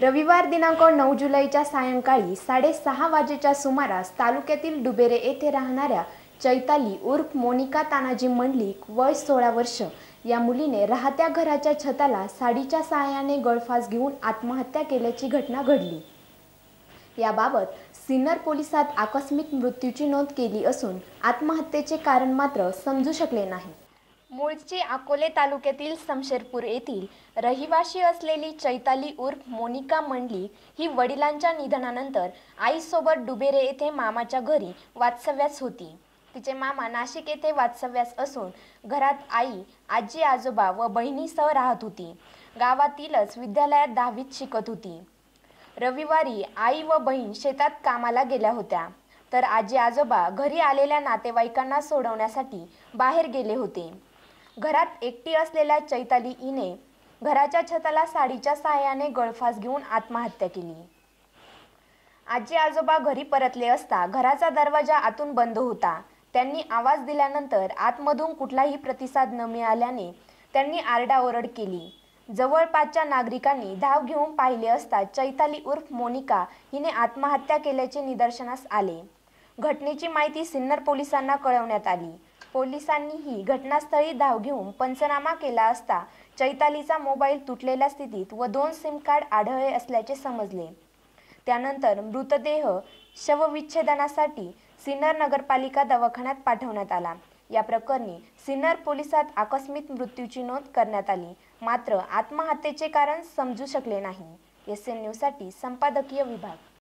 रविवार दिनांक नऊ जुलैच्या सायंकाळी साडेसहा वाजेच्या सुमारास तालुक्यातील डुबेरे येथे राहणाऱ्या चैताली उर्फ मोनिका तानाजी मंडलिक वय सोळा वर्ष या मुलीने राहत्या घराच्या छताला साडीच्या सहाय्याने गळफास घेऊन आत्महत्या केल्याची घटना घडली. याबाबत सिन्नर पोलिसात आकस्मिक मृत्यूची नोंद केली असून आत्महत्येचे कारण मात्र समजू शकले नाही. मूळची अकोले तालुक्यातील समशेरपूर येथील रहिवाशी असलेली चैताली उर्फ मोनिका मंडली ही वडिलांच्या निधनानंतर आईसोबत डुबेरे येथे मामाच्या घरी वास्तव्यास होती. तिचे मामा नाशिक येथे वास्तव्यास असून घरात आई आजी आजोबा व बहिणीसह राहत होती. गावातीलच विद्यालयात दहावीत शिकत होती. रविवारी आई व बहीण शेतात कामाला गेल्या होत्या. तर आजी आजोबा घरी आलेल्या नातेवाईकांना सोडवण्यासाठी बाहेर गेले होते. घरात एकटी असलेल्या चैताली हिने घराच्या छताला साडीच्या सहाय्याने गळफास घेऊन आत्महत्या केली. आजी आजोबा घरी परतले असता घराचा दरवाजा आतून बंद होता. त्यांनी आवाज दिल्यानंतर आतमधून कुठलाही प्रतिसाद न मिळाल्याने त्यांनी आरडाओरड केली. जवळपासच्या नागरिकांनी धाव घेऊन पाहिले असता चैताली उर्फ मोनिका हिने आत्महत्या केल्याचे निदर्शनास आले. घटनेची माहिती सिन्नर पोलिसांना कळवण्यात आली. पोलिसांनीही घटनास्थळी धाव घेऊन पंचनामा केला असता चैतालीचा मोबाईल तुटलेल्या स्थितीत व दोन सिम कार्ड आढळले असल्याचे समजले. त्यानंतर मृतदेह शवविच्छेदनासाठी सिन्नर नगरपालिका दवाखान्यात पाठवण्यात आला. या प्रकरणी सिन्नर पोलिसात आकस्मिक मृत्यूची नोंद करण्यात आली. मात्र आत्महत्येचे कारण समजू शकले नाही. एस एन न्यूजसाठी संपादकीय विभाग.